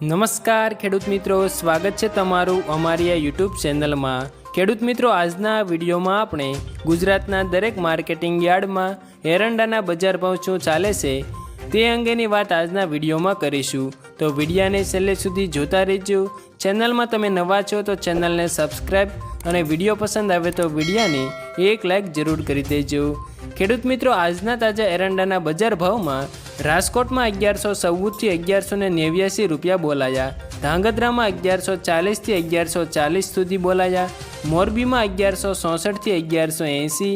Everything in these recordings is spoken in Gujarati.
નમસ્કાર ખેડૂત મિત્રો, સ્વાગત છે તમારું અમારી આ યુટ્યુબ ચેનલમાં. ખેડૂત મિત્રો, આજના વિડીયોમાં આપણે ગુજરાતના દરેક માર્કેટિંગ યાર્ડમાં એરંડાના બજાર ભાવ શું ચાલે છે તે અંગેની વાત આજના વિડીયોમાં કરીશું. તો વિડીયાને છેલ્લે સુધી જોતા રહેજો. ચેનલમાં તમે નવા છો તો ચેનલને સબસ્ક્રાઈબ અને વીડિયો પસંદ આવે તો વિડીયાને એક લાઇક જરૂર કરી દેજો. ખેડૂત મિત્રો, આજના તાજા એરંડાના બજાર ભાવમાં રાજકોટમાં અગિયારસો ચૌદથી અગિયારસો ને નેવ્યાસી રૂપિયા બોલાયા. ધાંગધ્રામાં અગિયારસો ચાલીસથી અગિયારસો ચાલીસ સુધી બોલાયા. મોરબીમાં અગિયારસો ચોસઠથી અગિયારસો એંસી.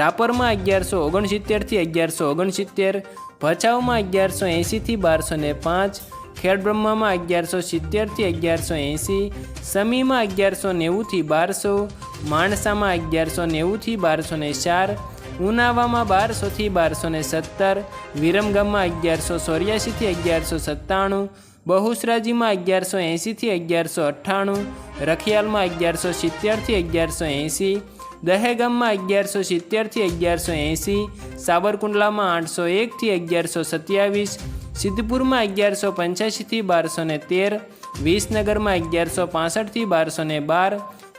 રાપરમાં અગિયારસો ઓગણસિત્તેરથી અગિયારસો ઓગણસિત્તેર. ભચાઉમાં અગિયારસો એંસીથી બારસો ને પાંચ. ખેડબ્રહ્મામાં અગિયારસો સિત્તેરથી અગિયારસો એંસી. સમીમાં અગિયારસો નેવુંથી બારસો. માણસામાં અગિયારસો નેવુંથી બારસો ને ચાર. ઉનાવામાં બારસોથી બારસો ને સત્તર, વિરમગામમાં અગિયારસો ચોર્યાસીથી અગિયારસો સત્તાણું, બહુસરાજીમાં અગિયારસો એંસીથી અગિયારસો અઠ્ઠાણું, રખિયાલમાં અગિયારસો સિત્તેરથી અગિયારસો એંસી દહેગામમાં અગિયારસો સિત્તેરથી અગિયારસો એંસી સાબરકુંડલામાં આઠસો એકથી અગિયારસો સત્યાવીસ, સિદ્ધપુરમાં અગિયારસો પંચ્યાસીથી બારસો ને તેર, વિસનગરમાં અગિયારસો પાસઠથી બારસો ને બાર,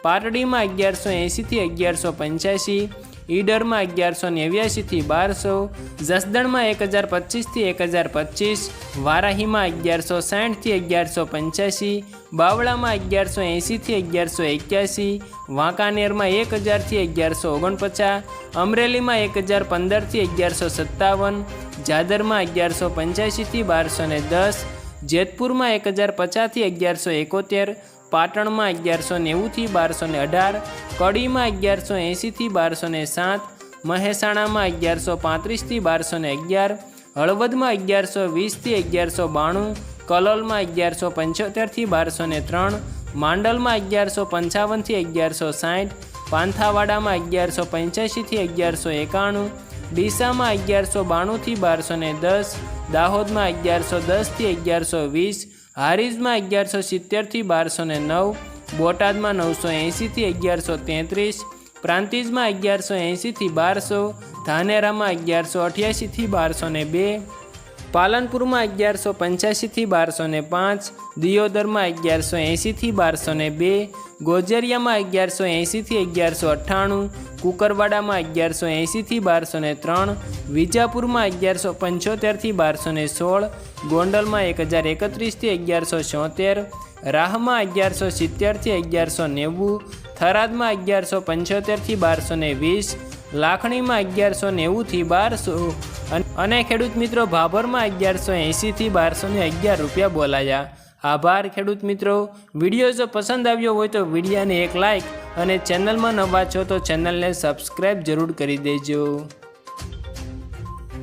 પાટડીમાં અગિયારસો એંસીથી અગિયારસો પંચ્યાસી ઈડરમાં અગિયારસો નેવ્યાસીથી બારસો, જસદણમાં એક હજાર પચીસથી એક હજાર પચીસ, વારાહીમાં અગિયારસો સાઠથી અગિયારસો પંચ્યાસી બાવળામાં અગિયારસો એંસીથી અગિયારસો એક્યાસી વાંકાનેરમાં એક હજારથી અગિયારસો ઓગણપચાસ, અમરેલીમાં એક હજાર પંદરથી અગિયારસો સત્તાવન, જાદરમાં અગિયારસો પંચ્યાસીથી બારસો ને દસ, જેતપુરમાં એક હજાર પચાસથી અગિયારસો એકોતેર પાટણમાં અગિયારસો નેવુંથી બારસો ને અઢાર, કડીમાં અગિયારસો એંસીથી બારસો ને સાત, મહેસાણામાં અગિયારસો પાંત્રીસથી બારસો ને અગિયાર, હળવદમાં અગિયારસો વીસથી અગિયારસો બાણું, કલોલમાં અગિયારસો પંચોતેરથી બારસો ને ત્રણ, માંડલમાં અગિયારસો પંચાવનથી અગિયારસો સાઠ, પાંથાવાડામાં અગિયારસો પંચ્યાસીથી અગિયારસો એકાણું, ડીસામાં અગિયારસો બાણુંથી બારસો ને દસ, દાહોદમાં અગિયારસો દસથી અગિયારસો વીસ હારીજમાં અગિયારસો સિત્તેરથી બારસો ને નવ, બોટાદમાં નવસો એંસીથી અગિયારસો તેત્રીસ, પ્રાંતિજમાં અગિયારસો એંસીથી બારસો, ધાનેરામાં અગિયારસો અઠ્યાસીથી બારસો ને બે પાલનપુરમાં અગિયારસો પંચ્યાસીથી બારસો ને પાંચ, દિયોદરમાં અગિયારસો એંસીથી બારસો ને બે, ગોજરિયામાં અગિયારસો એંસીથી અગિયારસો અઠ્ઠાણું, કુકરવાડામાં અગિયારસો એંસીથી બારસો ને ત્રણ, વિજાપુરમાં અગિયારસો પંચોતેરથી બારસો ને સોળ, ગોંડલમાં એક હજાર એકત્રીસથી અગિયારસો છોતેર રાહમાં અગિયારસો સિત્તેરથી અગિયારસો નેવું, થરાદમાં અગિયારસો પંચોતેરથી બારસો ને વીસ લાખણીમાં અગિયારસો નેવુંથી બારસો અને ખેડૂત મિત્રો ભાભરમાં અગિયારસો એંસીથી બારસો ને અગિયાર રૂપિયા બોલાયા. આભાર ખેડૂત મિત્રો. વીડિયો જો પસંદ આવ્યો હોય તો વિડીયાને એક લાઇક અને ચેનલમાં નવા છો તો ચેનલને સબસ્ક્રાઈબ જરૂર કરી દેજો.